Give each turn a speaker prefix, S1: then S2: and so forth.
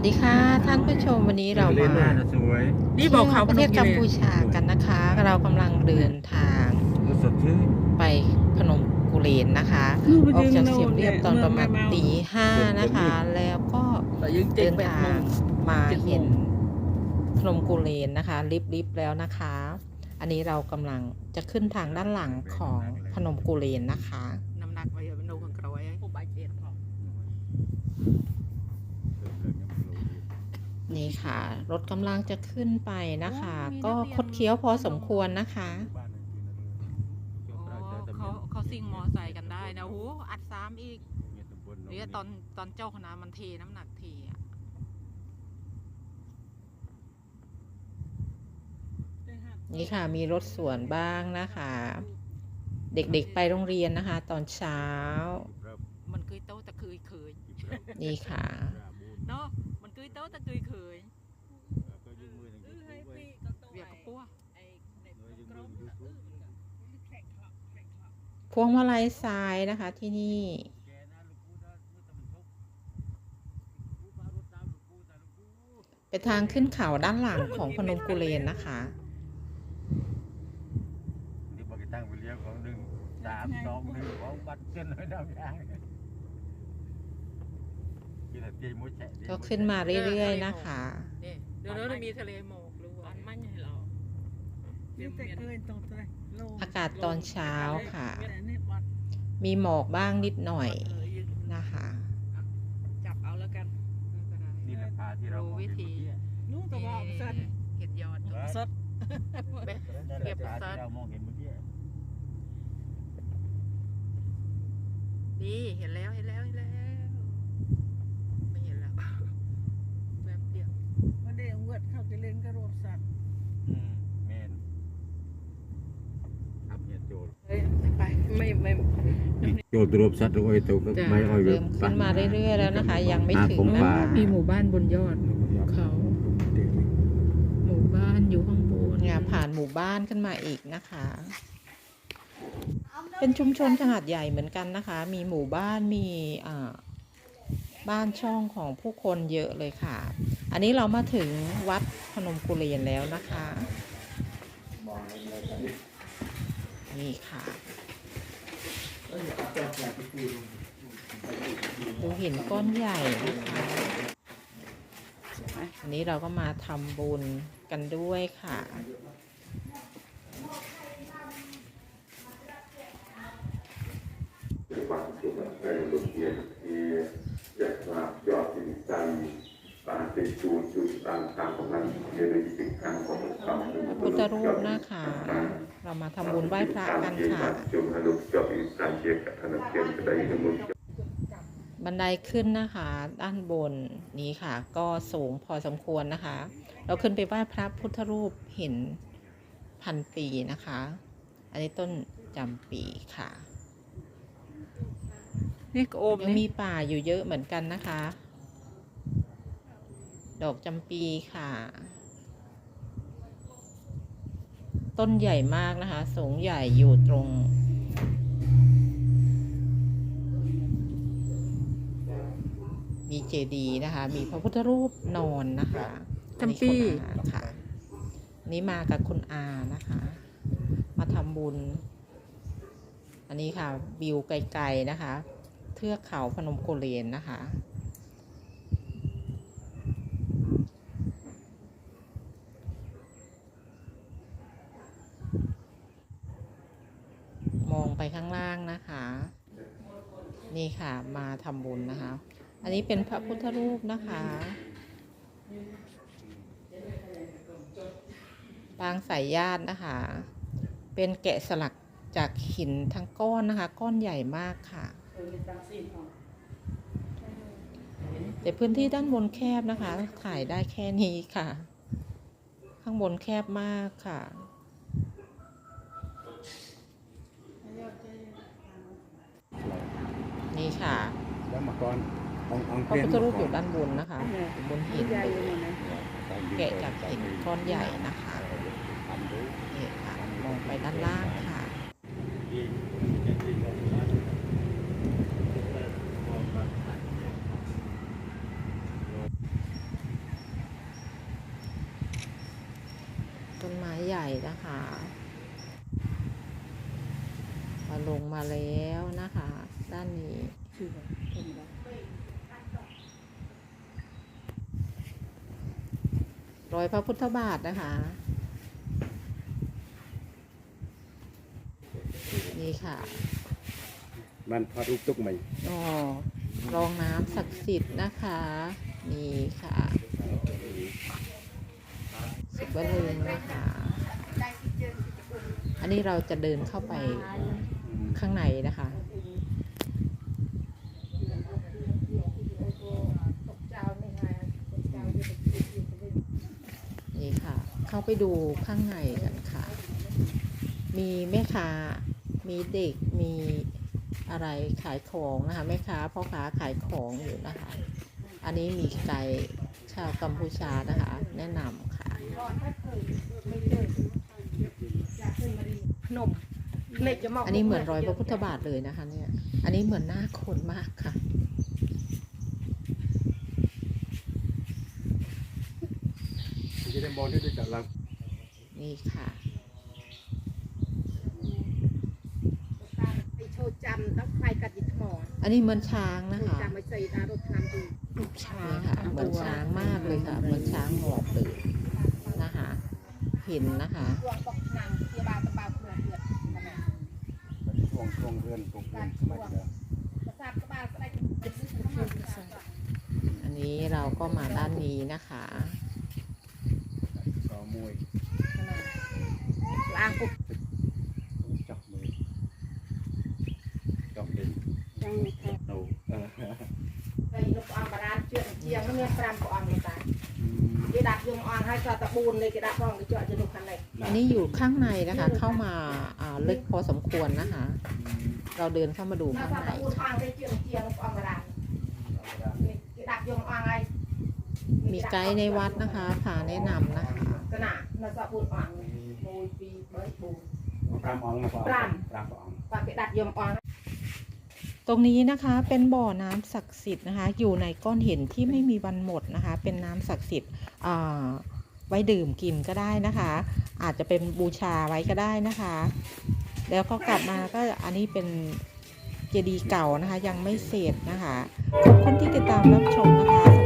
S1: วัสดีค่ะ ท่านผู้ชมวันนี้เรา
S2: เล่น
S1: มา
S2: น่าจะสวย
S3: นี่บอกเขา
S1: ที่ยวประเทศกัมพูชากันนะคะ เรากำลังเดินทาง
S2: รู้สดชื่น
S1: ไปพนมกุเรนนะคะออกจากเสียมเรียบตอนประมาณตีห้านะคะ แล้วก็
S3: แต่ยังเจ็
S1: เดิ
S3: ด
S1: น
S3: แปด
S1: ทา
S3: โม
S1: ง
S3: ง
S1: มา
S3: เจ็ดโมง
S1: เห็นพนมกุเรนนะคะลิฟต์ๆแล้วนะคะ อันนี้เรากำลังจะขึ้นทางด้านหลังของพนมกุเรนนะคะ
S3: น้ำหนักไปเป็นโนขังกระไว้ผู้บาดเจ็บพอ
S1: นี่ค่ะรถกำลังจะขึ้นไปนะคะ ก็คดเคี้ยวพอสมควรนะคะ
S3: เขาเขาซิ่งมอไซค์กันได้นะโอ้โหอัดซ้ำอีกเนี่ยตอนตอนเจ้าคณะมันเทน้ำหนักเทอะ
S1: นี่ค่ะมีรถสวนบ้างนะคะ เด็กๆไปโรงเรียนนะคะ ตอนเช้า
S3: มันเคยโตแต่เคยเคย
S1: นี่ค่ะ
S3: เนาะ มันเคยโตแต่เคยเคยเวียกกับปัว
S1: พวงมาลัยทรายนะคะ ที่นี่เป็นทางขึ้นเขาด้านหลังของพนมกุเรนนะคะ
S2: นี่บอกตั้งไปเลี้ยงของหนึ่งสามสองหนึ่งของบัตรเส้นเลยดาวยางกินแต่ตีมุ้ยแฉะ
S1: ก็ขึ้นมาเรื่อยๆนะคะ
S3: นี่เดี๋ยวนี้มีทะเลหมอกรู้ว่ามันให้เราเรียมเมียน
S1: อากาศตอนเช้าค่ะ มีหมอกบ้างนิดหน่อยนะคะ
S3: จับเอาแล้วกัน
S2: นี่แหละพาที่เรามองเห็นเมื่อกี้
S3: นู่นตัวบอกสัตว์เห็ดยอดสด
S2: นั่นแหละพาที่เรามองเห็นเมื่อกี้
S3: ดีเห็นแล้วเห็นแล้วเห็นแล้ว ไม่เห็นแล้วแบบเดียว
S4: วันเดียว เวดเข้าไปเล่นกระโดดสัตว์
S2: อืมแมนครับเนี่ยโจร
S3: เฮ้ยไปไม่ไม่
S2: โจรตรวจสัตว์โอ้ยตัวก็ไม่อ้อย
S1: เริ่มขึ้นมาเรื่อยๆแล้วนะคะ ยังไม่ถึง
S2: ของ
S1: นะ
S2: ป่า
S1: คะ
S3: มีหมู่บ้านบนยอด เขา หมู่บ้านอยู่ข้างบน
S1: เนี่ยผ่านหมู่บ้านขึ้นมาอีกนะคะ เป็นชุมชนขนาดใหญ่เหมือนกันนะคะ มีหมู่บ้าน มีอ่า บ้านช่องของผู้คนเยอะเลยค่ะ อันนี้เรามาถึงวัดพนมกุเรียนแล้วนะคะ นี่ค่ะ ดูหินก้อนใหญ่นะคะอันนี้เราก็มาทำบุญกันด้วยค่ะ
S5: ความสุขใจลุกเย็นที่จะกราบยอดถึงใจปาติจูนจุดตามทางของนั้นเรียนรู้ถึงทางของเขา
S1: พุทธรูปนะคะเรามาทำบุญไหว้พระกันค่ะ
S5: จุมอนุจบอินทรายเชียกับธนเกียรติได้ในมุน
S1: บันไดขึ้นนะคะ ด้านบนนี้ค่ะ ก็สูงพอสมควรนะคะ เราขึ้นไปไหว้พระพุทธรูปเห็นพันปีนะคะ อันนี้ต้นจำปีค่ะ
S3: นี่กโอม
S1: ยังมี
S3: นี่
S1: ป่าอยู่เยอะเหมือนกันนะคะ ดอกจำปีค่ะ ต้นใหญ่มากนะคะ สูงใหญ่อยู่ตรง มีเจดีย์นะคะ มีพระพุทธรูปนอนนะคะอันนี้คุณอาค่ะนี่มากับคุณอานะคะ มาทำบุญ อันนี้ค่ะวิวไกลๆนะคะ เทือกเขาพนมโกเรนนะคะ มองไปข้างล่างนะคะ นี่ค่ะมาทำบุญนะคะ อันนี้เป็นพระพุทธรูปนะคะปางสายญาตินะคะ เป็นแกะสลักจากหินทั้งก้อนนะคะ ก้อนใหญ่มากค่ะ แต่พื้นที่ด้านบนแคบนะคะ ถ่ายได้แค่นี้ค่ะ ข้างบนแคบมากค่ะนี่ค่ะ
S2: แล้วมาก่อนององ
S1: พระพุทธรูปอยู่ด้านบนนะคะอยู่บนหิน
S4: ใหญ่
S1: เล
S4: อยู่
S1: ย
S4: หมดเลย
S1: แกะจากหินก้อนใหญ่นะคะนี่ค่ะ มองไปด้านล่างค่ะ ต้นไม้ใหญ่นะคะมาลง
S4: มาแล้วนะคะ ด้านนี้
S1: รอยพระพุทธบาทนะคะ นี่ค่ะ
S2: มันพระรูปตุกไหม
S1: อ๋อรองน้ำศักดิ์สิทธิ์นะคะ นี่ค่ะ สุบลึงนะคะอันนี้เราจะเดินเข้าไปข้างในนะคะนี่ค่ะ เข้าไปดูข้างในกันค่ะ มีแม่ค้า มีเด็ก มีอะไรขายของนะคะแม่ค้าพ่อค้าขายของอยู่นะคะ อันนี้มีไก่ชาวกัมพูชานะคะ แนะนำค่ะ
S6: พ นมเล็กจะมอง
S1: อันนี้เหมือนรอยพระพุทธบาทเลยนะคะ เนี่ย อันนี้เหมือนหน้าคนมากค่ะ
S2: จะได้มองที่ได้จากหลัง
S1: นี่ค่ะ
S6: ไปโชว์จำต้องไปกัดยิทมอ
S1: อันนี้เหมือนช้าง
S6: โช
S1: นะ
S6: ว์
S1: คะ
S6: จำไปใส่ดารถน้ำดู
S4: ลูกช้า
S1: นี่
S4: ง
S1: ค่ะ
S4: ทั้ง
S1: เหมือน
S4: ตัว
S1: ช้างมากเลยค่ะ เหมือนช้างหมอบเลยนะคะ เห็นนะคะ
S6: ดวงตกน้ำเทียบาตะบาเกลือเกลือ
S2: ช่ วงช่วงเรือนตรงเรือนสมัยเดียว
S6: ประสาทกระบาลอ
S1: อันนี้เราก็มาด้านนี้นะคะ
S2: สอมวย
S6: ล้างปุ๊บ
S2: จับมือจับเด่น
S4: ยังแค่
S2: เราเออ
S6: ไปนกอ่างบาดาลเชื่อเจียงนั่นเนี่ยปรามก็อ่างเลยตายกระดาษยงอ่างให้ซาตะบูนเลยกระดาษรองกระเจาะจะดูคันเลย
S1: อันนี้อยู่ข้างในนะคะ เข้ามาอ่าลึกพอสมควรนะคะ เราเดินเข้ามาดู
S6: น่า
S1: ข้าง
S6: ซา
S1: ใน
S6: ตะบูนอ่างไปเจียงเจียงอ่างบาดาลกระดาษยงอ่างไง
S1: มีไกด์ในวัดนะคะพาแนะนำนะคะ
S6: กระหน่ำน่าซาบูนอ่างโมยปีเบิร์ดบู
S2: ปรามอ่องนะป
S6: ปราม
S2: ปรามอ่อง
S6: ปากกระดาษยงอ่าง
S1: ตรงนี้นะคะเป็นบ่อน้ำศักดิ์สิทธิ์นะคะ อยู่ในก้อนหินที่ไม่มีวันหมดนะคะ เป็นน้ำศักดิ์สิทธิ์อ่าไว้ดื่มกินก็ได้นะคะ อาจจะเป็นบูชาไว้ก็ได้นะคะ แล้วก็กลับมาก็อันนี้เป็นเจดีย์เก่านะคะ ยังไม่เสร็จนะคะขอบคุณที่ติดตามรับชมนะคะ